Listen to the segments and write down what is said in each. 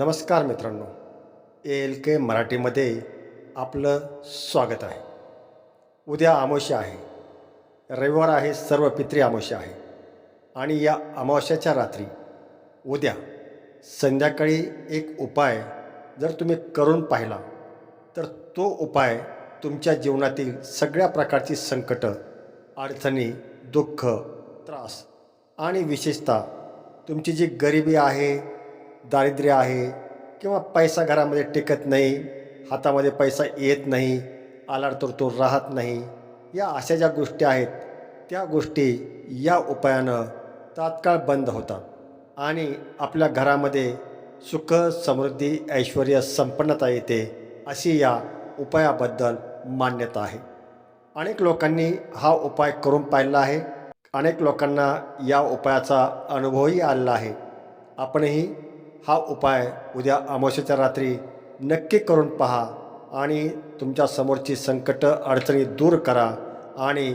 नमस्कार मित्रांनो. A L के मराठीमध्ये आपलं स्वागत आहे. उद्या अमावस्या आहे. रविवार आहे सर्व पित्री अमावस्या आहे. आणि या अमावस्याच्या रात्री उद्या संध्याकाळी एक उपाय जर तुम्ही करून पाहिला तर तो उपाय तुमच्या जीवनातील सगळ्या प्रकारची संकटं अडचणी दुःख त्रास आणि विशेषतः तुमची जी गरिबी आहे दारिद्र्य आहे किंवा पैसा घरामध्ये टिकत नाही हातामध्ये पैसा येत नाही आला तर तो राहत नाही या अशा ज्या गोष्टी आहेत त्या गोष्टी या उपायानं तात्काळ बंद होतात. आणि आपल्या घरामध्ये सुख समृद्धी ऐश्वर संपन्नता येते अशी या उपायाबद्दल मान्यता आहे. अनेक लोकांनी हा उपाय करून पाहिला आहे. अनेक लोकांना या उपायाचा अनुभवही आलेला आहे. आपणही हा उपाय उद्या अमावस्येच्या रात्री नक्की करून पहा आणि तुमच्या समोरची संकटं अडचणी दूर करा आणि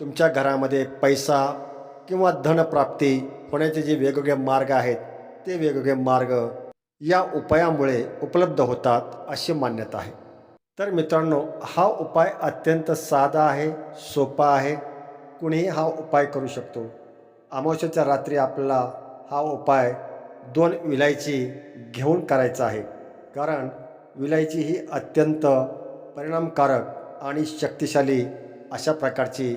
तुमच्या घरामध्ये पैसा किंवा धनप्राप्ती होण्याचे जे वेगवेगळे मार्ग आहेत ते वेगवेगळे मार्ग या उपायामुळे उपलब्ध होतात अशी मान्यता आहे. तर मित्रांनो हा उपाय अत्यंत साधा आहे सोपा आहे. कुणीही हा उपाय करू शकतो. अमावस्येच्या रात्री आपल्याला हा उपाय दोन विलायची घेऊन करायचं आहे. कारण विलायची ही अत्यंत परिणामकारक आणि शक्तिशाली अशा प्रकारची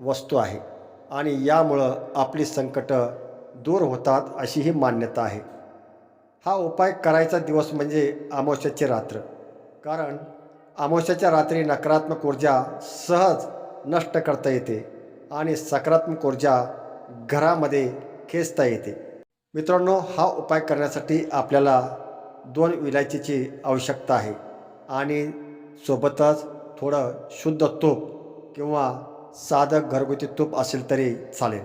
वस्तू आहे आणि यामुळं आपली संकटं दूर होतात अशी ही मान्यता आहे. हा उपाय करायचा दिवस म्हणजे अमावस्याची रात्र. कारण अमावश्याच्या रात्री नकारात्मक ऊर्जा सहज नष्ट करता येते आणि सकारात्मक ऊर्जा घरामध्ये खेचता येते. मित्रांनो हा उपाय करण्यासाठी आपल्याला दोन विलायचीची आवश्यकता आहे. आणि सोबतच थोडं शुद्ध तूप किंवा साधं घरगुती तूप असेल तरी चालेल.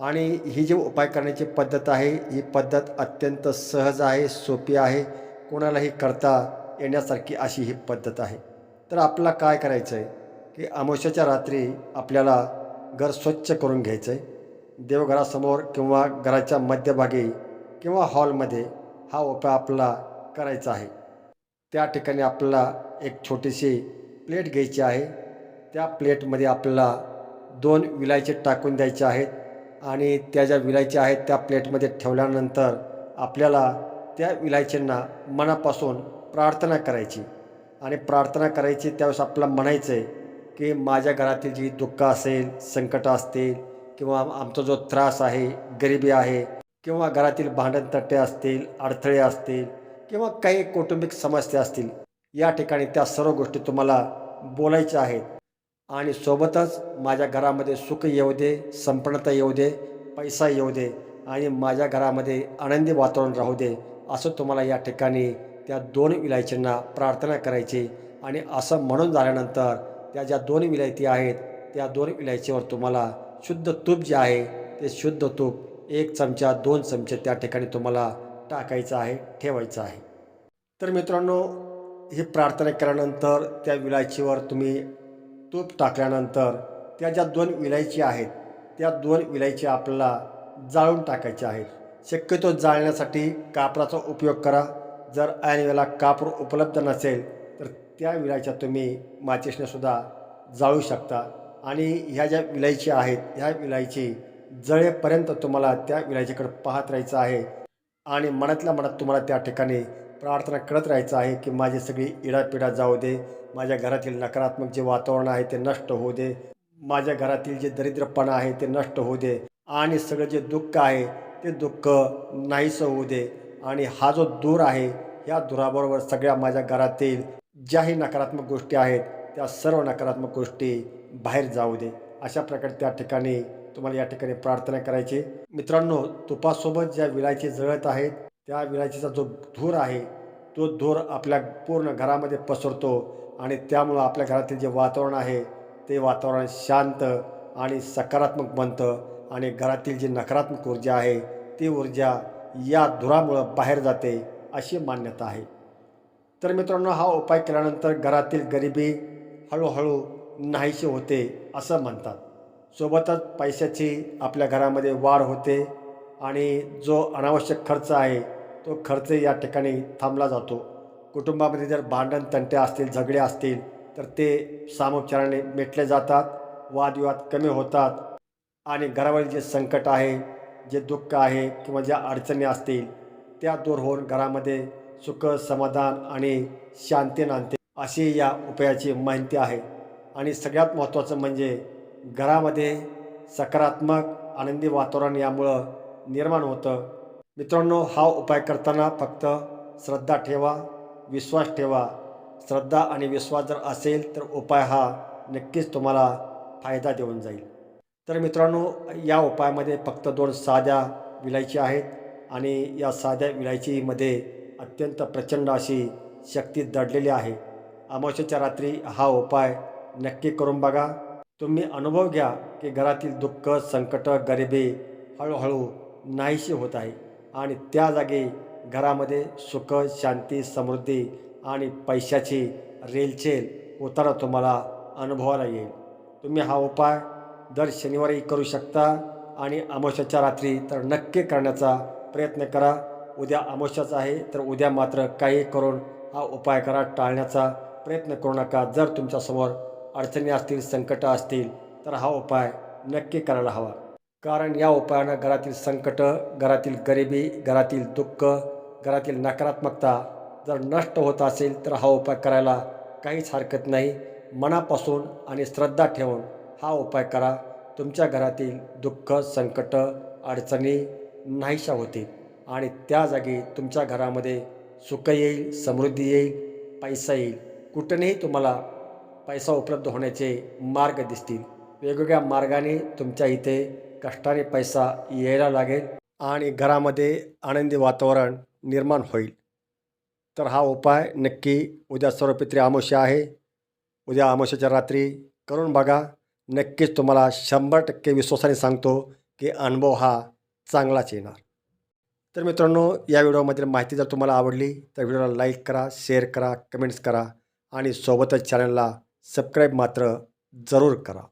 आणि ही जी उपाय करण्याची पद्धत आहे ही पद्धत अत्यंत सहज आहे सोपी आहे. कोणालाही करता येण्यासारखी अशी ही पद्धत आहे. तर आपल्याला काय करायचं आहे की अमावस्याच्या रात्री आपल्याला घर स्वच्छ करून घ्यायचं आहे देवघरासमोर किंवा घराच्या मध्यभागी किंवा हॉलमध्ये हा उपाय आपला करायचा आहे. त्या ठिकाणी आपल्याला एक छोटीशी प्लेट घ्यायची आहे. त्या प्लेटमध्ये आपल्याला दोन विलायचे टाकून द्यायचे आहेत आणि त्या ज्या विलायच्या आहेत त्या प्लेटमध्ये ठेवल्यानंतर आपल्याला त्या विलायचींना मनापासून प्रार्थना करायची. आणि प्रार्थना करायची त्यावेळेस आपल्याला म्हणायचं आहे की माझ्या घरातील जी दुःख असेल संकट असतील किंवा आमचा जो त्रास आहे गरिबी आहे किंवा घरातील भांडणतट्टे असतील अडथळे असतील किंवा काही कौटुंबिक समस्या असतील या ठिकाणी त्या सर्व गोष्टी तुम्हाला बोलायच्या आहेत. आणि सोबतच माझ्या घरामध्ये सुख येऊ दे संपन्नता येऊ दे पैसा येऊ दे आणि माझ्या घरामध्ये आनंदी वातावरण राहू दे असं तुम्हाला या ठिकाणी त्या दोन विलायचींना प्रार्थना करायची. आणि असं म्हणून झाल्यानंतर त्या ज्या दोन विलायती आहेत त्या दोन विलायचीवर तुम्हाला शुद्ध तूप जे आहे ते शुद्ध तूप एक चमचा दोन चमचे त्या ठिकाणी तुम्हाला टाकायचं आहे ठेवायचं आहे. तर मित्रांनो ही प्रार्थना केल्यानंतर त्या विलायचीवर तुम्ही तूप टाकल्यानंतर त्या ज्या दोन विलायची आहेत त्या दोन विलायची आपल्याला जाळून टाकायच्या आहेत. शक्यतो जाळण्यासाठी कापराचा उपयोग करा. जर ऐनवेळेला कापूर उपलब्ध नसेल तर त्या विलायच्या तुम्ही माचिसनेसुद्धा जाळू शकता. आणि ह्या ज्या विलायची आहेत ह्या विलायची जळेपर्यंत तुम्हाला त्या विलायचीकडे पाहत राहायचं आहे. आणि मनातल्या मनात तुम्हाला त्या ठिकाणी प्रार्थना करत राहायचं आहे की माझी सगळी इडापिडा जाऊ दे माझ्या घरातील नकारात्मक जे वातावरण आहे ते नष्ट होऊ दे माझ्या घरातील जे दरिद्रपणा आहे ते नष्ट होऊ दे आणि सगळं जे दुःख आहे ते दुःख नाहीसं होऊ दे. आणि हा जो दूर आहे या दुराबरोबर सगळ्या माझ्या घरातील ज्याही नकारात्मक गोष्टी आहेत त्या सर्व नकारात्मक गोष्टी बाहेर जाऊ दे. अशा प्रकारे त्या ठिकाणी तुम्हाला या ठिकाणी प्रार्थना करायची. मित्रांनो तुपासोबत ज्या विलायची जळत आहेत त्या विलायचीचा जो धूर आहे तो धूर आपल्या पूर्ण घरामध्ये पसरतो आणि त्यामुळं आपल्या घरातील जे वातावरण आहे ते वातावरण शांत आणि सकारात्मक बनतं आणि घरातील जी नकारात्मक ऊर्जा आहे ती ऊर्जा या धुरामुळं बाहेर जाते अशी मान्यता आहे. तर मित्रांनो हा उपाय केल्यानंतर घरातील गरिबी हळूहळू नाहीशी होते असं म्हणतात. सोबतच पैशाची आपल्या घरामध्ये वाढ होते आणि जो अनावश्यक खर्च आहे तो खर्च या ठिकाणी थांबला जातो. कुटुंबामध्ये जर भांडण तंटे असतील झगडे असतील तर ते सामोपचाराने मिटले जातात वादविवाद कमी होतात आणि घरावरील जे संकट आहे जे दुःख आहे किंवा ज्या अडचणी असतील त्या दूर होऊन घरामध्ये सुख समाधान आणि शांती नांदते अशी या उपायाची माहिती आहे. आणि सगळ्यात महत्त्वाचं म्हणजे घरामध्ये सकारात्मक आनंदी वातावरण यामुळं निर्माण होतं. मित्रांनो हा उपाय करताना फक्त श्रद्धा ठेवा विश्वास ठेवा. श्रद्धा आणि विश्वास जर असेल तर उपाय हा नक्कीच तुम्हाला फायदा देऊन जाईल. तर मित्रांनो या उपायामध्ये फक्त दोन साध्या विलायची आहेत आणि या साध्या विलायचीमध्ये अत्यंत प्रचंड अशी शक्ती दडलेली आहे. अमावस्याच्या रात्री हा उपाय नक्की करून बघा. तुम्ही अनुभव घ्या की घरातील दुःख संकट गरिबी हळूहळू नाहीशी होत आहे आणि त्या जागी घरामध्ये सुख शांती समृद्धी आणि पैशाची रेलचेल होताना तुम्हाला अनुभवाला येईल. तुम्ही हा उपाय दर शनिवारी करू शकता आणि अमावश्याच्या रात्री तर नक्की करण्याचा प्रयत्न करा. उद्या अमावस्याच आहे तर उद्या मात्र काही करून हा उपाय करा. टाळण्याचा प्रयत्न करू नका. जर तुमच्यासमोर अडचणी असतील संकटं असतील तर हा उपाय नक्की करायला हवा. कारण या उपायानं घरातील संकटं घरातील गरिबी घरातील दुःख घरातील नकारात्मकता जर नष्ट होत असेल तर हा उपाय करायला काहीच हरकत नाही. मनापासून आणि श्रद्धा ठेवून हा उपाय करा. तुमच्या घरातील दुःख संकट अडचणी नाहीशा होतील आणि त्या जागी तुमच्या घरामध्ये सुख येईल समृद्धी येईल पैसा येईल. कुठूनही तुम्हाला पैसा उपलब्ध होण्याचे मार्ग दिसतील. वेगवेगळ्या मार्गाने तुमच्या इथे कष्टाने पैसा यायला लागेल आणि घरामध्ये आनंदी वातावरण निर्माण होईल. तर हा उपाय नक्की उद्या सर्वपित्री अमावस्या आहे. उद्या आमोशाच्या रात्री करून बघा. नक्कीच तुम्हाला शंभर टक्के विश्वासाने सांगतो की अनुभव हा चांगलाच येणार. तर मित्रांनो या व्हिडिओमधील माहिती जर तुम्हाला आवडली तर व्हिडिओला लाईक करा शेअर करा कमेंट्स करा आणि सोबतच चॅनलला सबस्क्राईब मात्र जरूर करा.